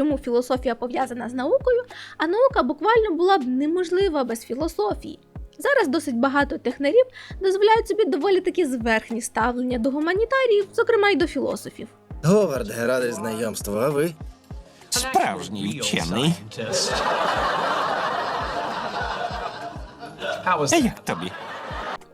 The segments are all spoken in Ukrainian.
чому філософія пов'язана з наукою, а наука буквально була б неможлива без філософії. Зараз досить багато технарів дозволяють собі доволі такі зверхні ставлення до гуманітаріїв, зокрема й до філософів. Говард, радий знайомству, а ви? Справжній вчений. А як тобі?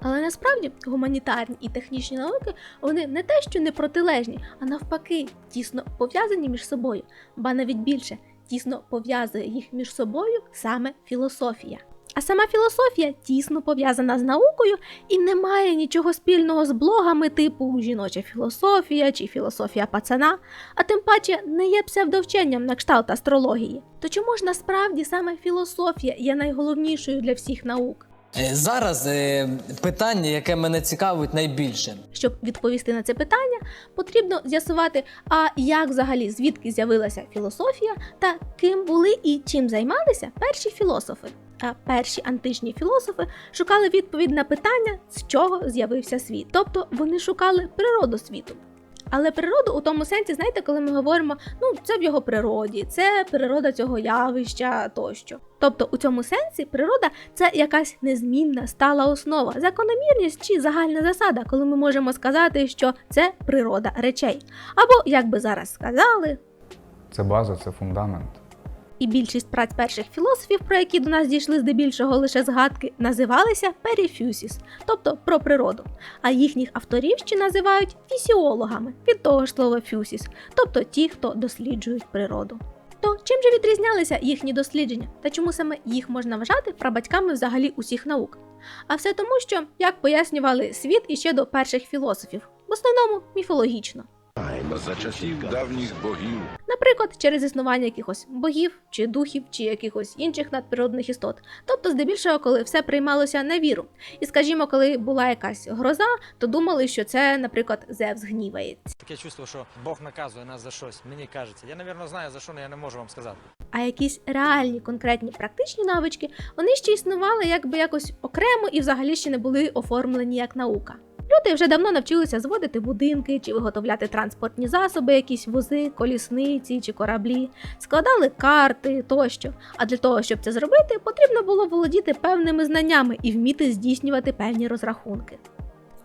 Але насправді гуманітарні і технічні науки вони не те, що не протилежні, а навпаки, тісно пов'язані між собою, ба навіть більше тісно пов'язує їх між собою саме філософія. А сама філософія тісно пов'язана з наукою і не має нічого спільного з блогами типу жіноча філософія чи філософія пацана, а тим паче не є псевдовченням на кшталт астрології. То чому ж насправді саме філософія є найголовнішою для всіх наук? Е, Зараз е, питання, яке мене цікавить найбільше. Щоб відповісти на це питання, потрібно з'ясувати, а як взагалі звідки з'явилася філософія та ким були і чим займалися перші філософи. А перші античні філософи шукали відповідь на питання, з чого з'явився світ. Тобто вони шукали природу світу. Але природу у тому сенсі, знаєте, коли ми говоримо, ну це в його природі, це природа цього явища тощо. Тобто у цьому сенсі природа це якась незмінна стала основа, закономірність чи загальна засада, коли ми можемо сказати, що це природа речей. Або, як би зараз сказали, Це база, це фундамент. І більшість праць перших філософів, про які до нас дійшли здебільшого лише згадки, називалися перифюсіс, тобто про природу. А їхніх авторів ще називають фісіологами від того ж слова фюсіс, тобто ті, хто досліджують природу. То чим же відрізнялися їхні дослідження та чому саме їх можна вважати прабатьками взагалі усіх наук? А все тому, що як пояснювали світ іще до перших філософів, в основному міфологічно. За часів давніх богів Наприклад, через існування якихось богів чи духів, чи якихось інших надприродних істот. Тобто, здебільшого, коли все приймалося на віру. І скажімо, коли була якась гроза, то думали, що це, наприклад, Зевс гнівається. Таке чувство, що Бог наказує нас за щось. Мені кажеться. Я, напевно, знаю за що, але я не можу вам сказати. А якісь реальні, конкретні практичні навички вони ще існували якби якось окремо і взагалі ще не були оформлені як наука. Люди вже давно навчилися зводити будинки чи виготовляти транспортні засоби, якісь вози, колісниці чи кораблі, складали карти тощо. А для того, щоб це зробити, потрібно було володіти певними знаннями і вміти здійснювати певні розрахунки.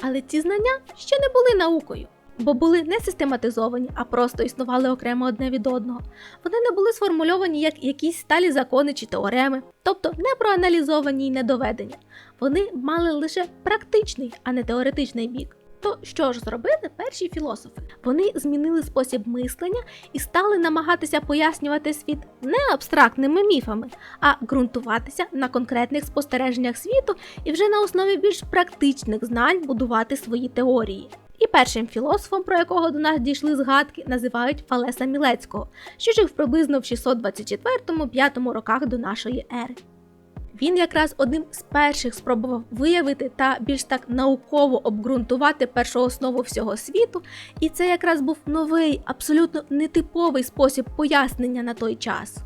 Але ці знання ще не були наукою, бо були не систематизовані, а просто існували окремо одне від одного. Вони не були сформульовані як якісь сталі закони чи теореми, тобто не проаналізовані і не доведені. Вони мали лише практичний, а не теоретичний бік. То що ж зробили перші філософи? Вони змінили спосіб мислення і стали намагатися пояснювати світ не абстрактними міфами, а ґрунтуватися на конкретних спостереженнях світу і вже на основі більш практичних знань будувати свої теорії. І першим філософом, про якого до нас дійшли згадки, називають Фалеса Мілецького, що жив приблизно в 624-5 роках до нашої ери. Він якраз одним з перших спробував виявити та більш так науково обґрунтувати першооснову всього світу, і це якраз був новий, абсолютно нетиповий спосіб пояснення на той час.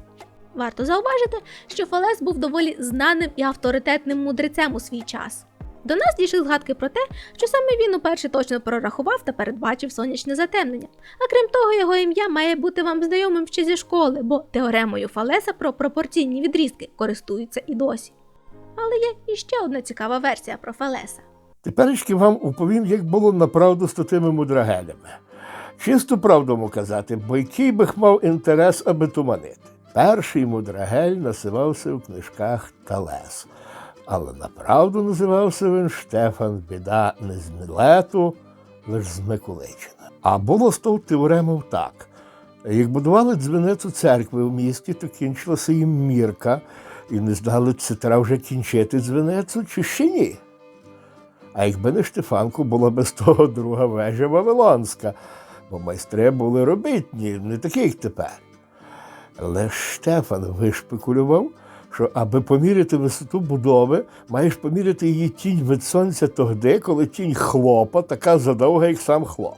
Варто зауважити, що Фалес був доволі знаним і авторитетним мудрецем у свій час. До нас дійшли згадки про те, що саме він уперше точно прорахував та передбачив сонячне затемнення. А крім того, його ім'я має бути вам знайомим ще зі школи, бо теоремою Фалеса про пропорційні відрізки користуються і досі. Але є іще одна цікава версія про Фалеса. Теперечки вам уповім, як було направду з тими мудрагелями. Чисту правду му казати, бо який би мав інтерес, аби туманити. Перший мудрагель називався в книжках Талес, але направду називався він Штефан Біда не з Мілету, лиш з Миколичина. А було з того теоремов так. Як будували дзвіницю церкви в місті, то кінчилася їм мірка, і не знали, чи треба вже кінчити дзвіницю, чи ще ні. А якби не Штефанку, була без того друга вежа Вавилонська, бо майстри були робітні, не такі, як тепер. Але Штефан вишпекулював, що аби поміряти висоту будови, маєш поміряти її тінь від сонця тогди, коли тінь хлопа така задовга, як сам хлоп.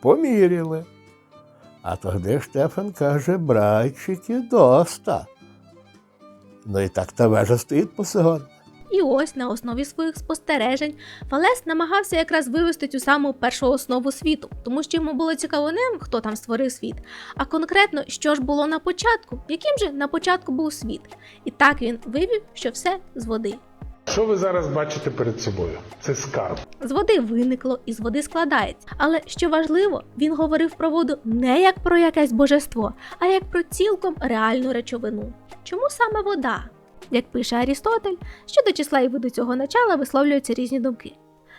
Поміряли. А тоді Штефан каже, братчики, доста. Ну і так та вежа стоїть по сьогодні. І ось на основі своїх спостережень Фалес намагався якраз вивести цю саму першу основу світу, тому що йому було цікаво не хто там створив світ, а конкретно, що ж було на початку, яким же на початку був світ. І так він вивів, що все з води. Що ви зараз бачите перед собою? Це скарб. З води виникло і з води складається. Але що важливо, він говорив про воду не як про якесь божество, а як про цілком реальну речовину. Чому саме вода? Як пише Арістотель, щодо числа і виду цього начала висловлюються різні думки.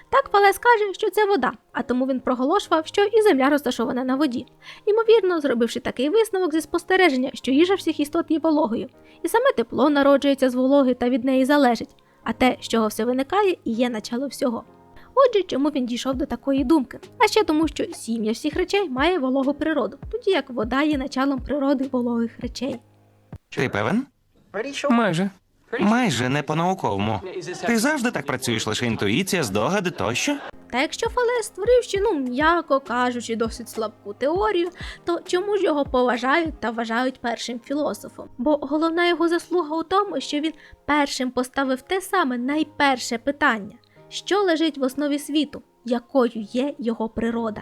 Так Фалес каже, що це вода, а тому він проголошував, що і земля розташована на воді. Ймовірно, зробивши такий висновок зі спостереження, що їжа всіх істот є вологою, і саме тепло народжується з вологи та від неї залежить, а те, з чого все виникає, і є начало всього. Отже, чому він дійшов до такої думки? А ще тому, що сім'я всіх речей має вологу природу, тоді як вода є началом природи вологих речей. Ти певен? Майже. Майже не по-науковому. Ти завжди так працюєш, лише інтуїція, здогади тощо? Та якщо Фалес створив ще, ну м'яко кажучи, досить слабку теорію, то чому ж його поважають та вважають першим філософом? Бо головна його заслуга у тому, що він першим поставив те саме найперше питання, що лежить в основі світу, якою є його природа.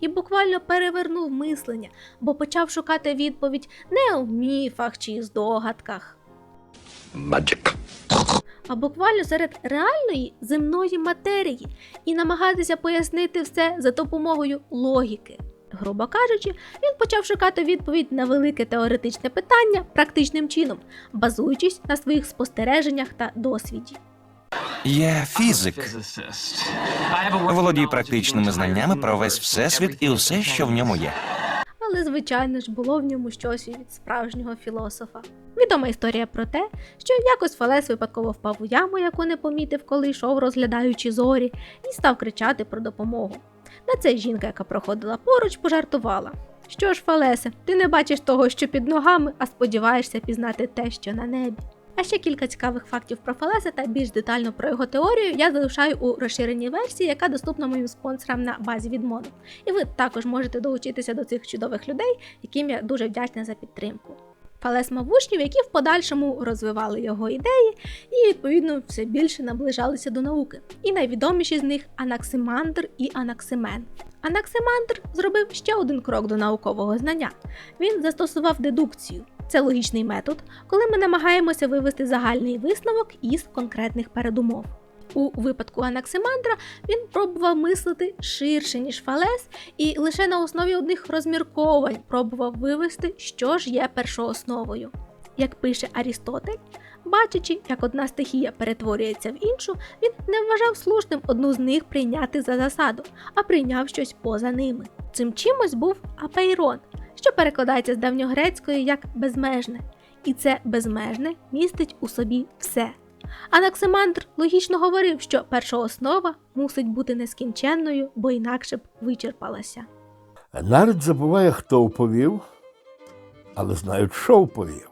І буквально перевернув мислення, бо почав шукати відповідь не у міфах чи здогадках, Magic. а буквально серед реальної земної матерії і намагатися пояснити все за допомогою логіки. Грубо кажучи, він почав шукати відповідь на велике теоретичне питання практичним чином, базуючись на своїх спостереженнях та досвіді. Я фізик. Володію практичними знаннями про весь всесвіт і все, що в ньому є. Але, звичайно ж, було в ньому щось від справжнього філософа. Відома історія про те, що якось Фалес випадково впав у яму, яку не помітив, коли йшов, розглядаючи зорі, і став кричати про допомогу. На це жінка, яка проходила поруч, пожартувала. Що ж, Фалесе, ти не бачиш того, що під ногами, а сподіваєшся пізнати те, що на небі. А ще кілька цікавих фактів про Фалеса та більш детально про його теорію я залишаю у розширеній версії, яка доступна моїм спонсорам на базі від моду. І ви також можете долучитися до цих чудових людей, яким я дуже вдячна за підтримку. Фалес мав учнів, які в подальшому розвивали його ідеї і, відповідно, все більше наближалися до науки. І найвідоміші з них Анаксимандр і Анаксимен. Анаксимандр зробив ще один крок до наукового знання. Він застосував дедукцію. Це логічний метод, коли ми намагаємося вивести загальний висновок із конкретних передумов. У випадку Анаксимандра він пробував мислити ширше, ніж Фалес, і лише на основі одних розмірковань пробував вивести, що ж є першоосновою. Як пише Арістотель, бачачи, як одна стихія перетворюється в іншу, він не вважав слушним одну з них прийняти за засаду, а прийняв щось поза ними. Цим чимось був апейрон, що перекладається з давньогрецької як безмежне, і це безмежне містить у собі все. Анаксимандр логічно говорив, що першооснова мусить бути нескінченною, бо інакше б вичерпалася. Народ забуває, хто вповів, але знають, що вповів.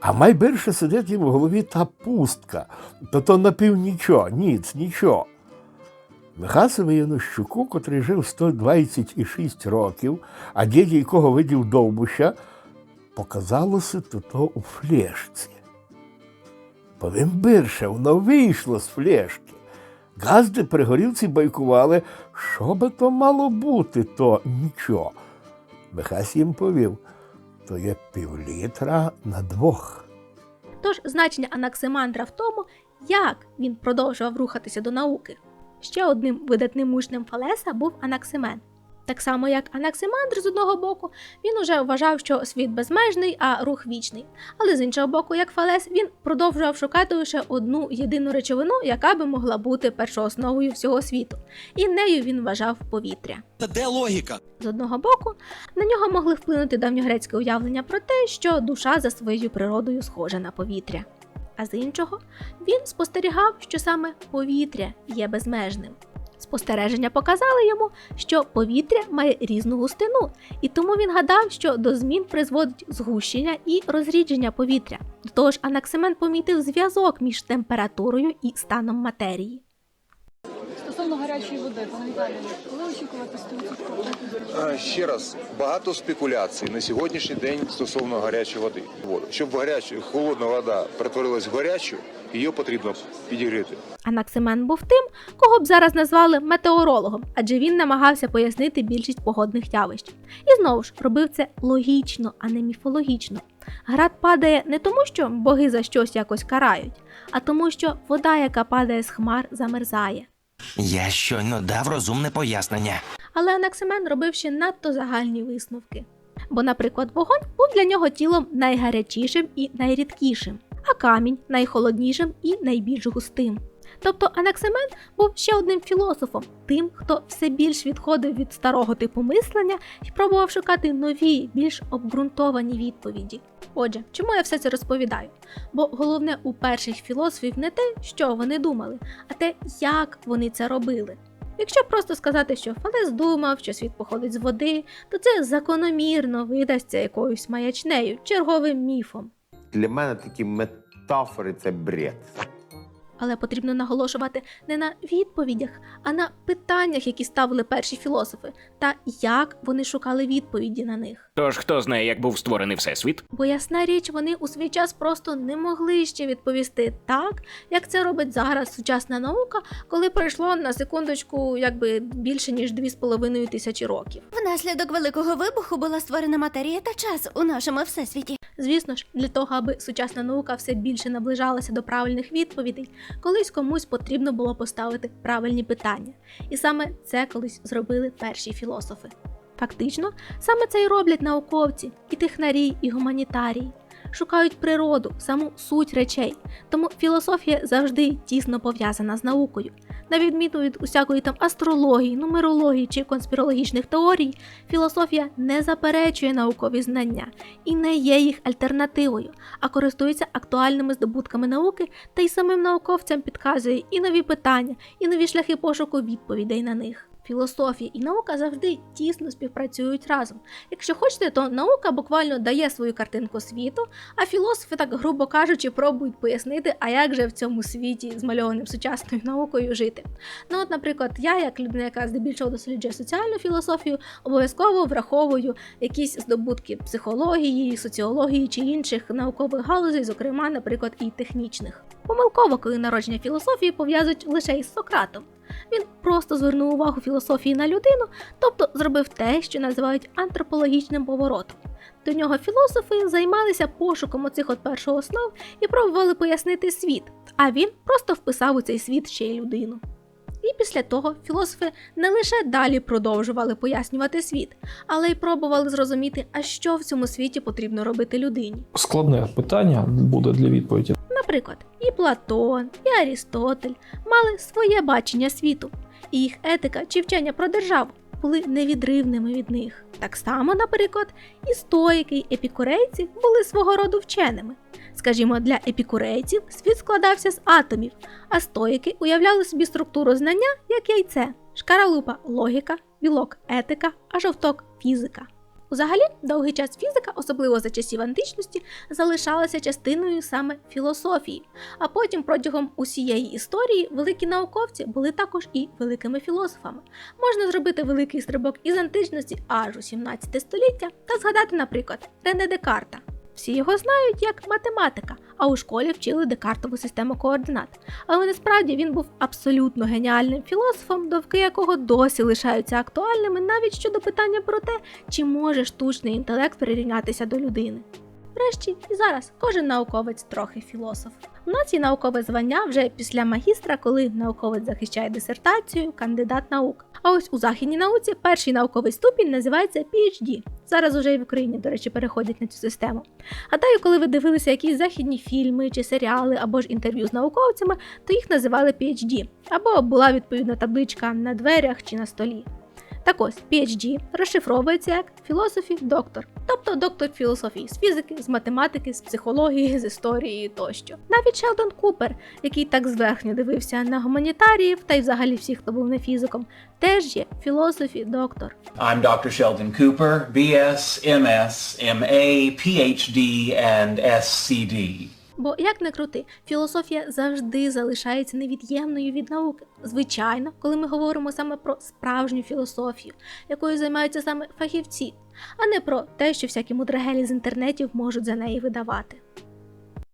А майбільше сидить їм в голові та пустка, то то напівнічого, ніц, нічого. Михасові Янощуку, котрий жив 126 років, а дід якого видів довбуща, показалося то то у флешці. Повім більше, воно вийшло з флешки. Газди при горілці байкували, що би то мало бути, то нічого. Михась їм повів, то є півлітра на двох. Тож значення Анаксимандра в тому, як він продовжував рухатися до науки. Ще одним видатним учнем Фалеса був Анаксимен. Так само, як Анаксимандр з одного боку, він уже вважав, що світ безмежний, а рух вічний. Але з іншого боку, як Фалес, він продовжував шукати лише одну єдину речовину, яка би могла бути першоосновою всього світу. І нею він вважав повітря. Та де логіка? З одного боку, на нього могли вплинути давньогрецьке уявлення про те, що душа за своєю природою схожа на повітря. А з іншого, він спостерігав, що саме повітря є безмежним. Спостереження показали йому, що повітря має різну густину, і тому він гадав, що до змін призводить згущення і розрідження повітря. До того ж, Анаксимен помітив зв'язок між температурою і станом матерії. Стосовно гарячої води, пане Віталію, коли очікувати 100%? Е, Ще раз, багато спекуляцій на сьогоднішній день стосовно гарячої води. Щоб гаряча, холодна вода перетворилась в гарячу, її потрібно підігріти. Анаксимен був тим, кого б зараз назвали метеорологом, адже він намагався пояснити більшість погодних явищ. І знову ж робив це логічно, а не міфологічно. Град падає не тому, що боги за щось якось карають, а тому, що вода, яка падає з хмар, замерзає. Я щойно дав розумне пояснення. Але Анаксимен робив ще надто загальні висновки. Бо, наприклад, вогонь був для нього тілом найгарячішим і найрідкішим, а камінь найхолоднішим і найбільш густим. Тобто Анаксимен був ще одним філософом, тим, хто все більш відходив від старого типу мислення і пробував шукати нові, більш обґрунтовані відповіді. Отже, чому я все це розповідаю? Бо головне у перших філософів не те, що вони думали, а те, як вони це робили. Якщо просто сказати, що Фалес думав, що світ походить з води, то це закономірно видасться якоюсь маячнею, черговим міфом. Для мене такі метафори це бред. Але потрібно наголошувати не на відповідях, а на питаннях, які ставили перші філософи, та як вони шукали відповіді на них. Тож хто знає, як був створений всесвіт? Бо ясна річ, вони у свій час просто не могли ще відповісти так, як це робить зараз сучасна наука, коли пройшло на секундочку якби більше ніж 2,5 тисячі років. Внаслідок великого вибуху була створена матерія та час у нашому всесвіті. Звісно ж, для того, аби сучасна наука все більше наближалася до правильних відповідей, колись комусь потрібно було поставити правильні питання. І саме це колись зробили перші філософи. Фактично, саме це й роблять науковці, і технарі, і гуманітарії. Шукають природу, саму суть речей, тому філософія завжди тісно пов'язана з наукою. На відміну від усякої там астрології, нумерології чи конспірологічних теорій, філософія не заперечує наукові знання і не є їх альтернативою, а користується актуальними здобутками науки та й самим науковцям підказує і нові питання, і нові шляхи пошуку відповідей на них. Філософія і наука завжди тісно співпрацюють разом. Якщо хочете, то наука буквально дає свою картинку світу, а філософи, так грубо кажучи, пробують пояснити, а як же в цьому світі, змальованим сучасною наукою, жити. Ну, от, наприклад, я, як людина, яка здебільшого досліджує соціальну філософію, обов'язково враховую якісь здобутки психології, соціології чи інших наукових галузей, зокрема, наприклад, і технічних. Помилково, коли народження філософії пов'язують лише із Сократом. Він просто звернув увагу філософії на людину, тобто зробив те, що називають антропологічним поворотом. До нього філософи займалися пошуком оцих от першооснов і пробували пояснити світ, а він просто вписав у цей світ ще й людину. І після того філософи не лише далі продовжували пояснювати світ, але й пробували зрозуміти, а що в цьому світі потрібно робити людині. Складне питання буде для відповіді. Наприклад, і Платон, і Арістотель мали своє бачення світу, і їх етика чи вчення про державу були невідривними від них. Так само, наприклад, і стоїки, і епікурейці були свого роду вченими. Скажімо, для епікурейців світ складався з атомів, а стоїки уявляли собі структуру знання як яйце, шкаралупа логіка, білок етика, а жовток фізика. Узагалі, довгий час фізика, особливо за часів античності, залишалася частиною саме філософії. А потім протягом усієї історії великі науковці були також і великими філософами. Можна зробити великий стрибок із античності аж у 17 століття та згадати, наприклад, Рене Декарта. Всі його знають як математика, а у школі вчили Декартову систему координат. Але насправді він був абсолютно геніальним філософом, довки якого досі лишаються актуальними навіть щодо питання про те, чи може штучний інтелект прирівнятися до людини. Врешті, і зараз кожен науковець трохи філософ. У нас є наукове звання вже після магістра, коли науковець захищає дисертацію, кандидат наук. А ось у західній науці перший науковий ступінь називається PhD. Зараз уже і в Україні, до речі, переходять на цю систему. Гадаю, коли ви дивилися якісь західні фільми чи серіали або ж інтерв'ю з науковцями, то їх називали PhD, або була відповідна табличка на дверях чи на столі. Так ось, PhD розшифровується як філософі доктор, тобто доктор філософії з фізики, з математики, з психології, з історії тощо. Навіть Шелдон Купер, який так зверхньо дивився на гуманітаріїв та й взагалі всіх, хто був не фізиком, теж є філософі доктор. I'm Dr. Sheldon Cooper, BS, MS, MA, PhD, and SCD. Бо як не крути, філософія завжди залишається невід'ємною від науки. Звичайно, коли ми говоримо саме про справжню філософію, якою займаються саме фахівці, а не про те, що всякі мудрагелі з інтернетів можуть за неї видавати.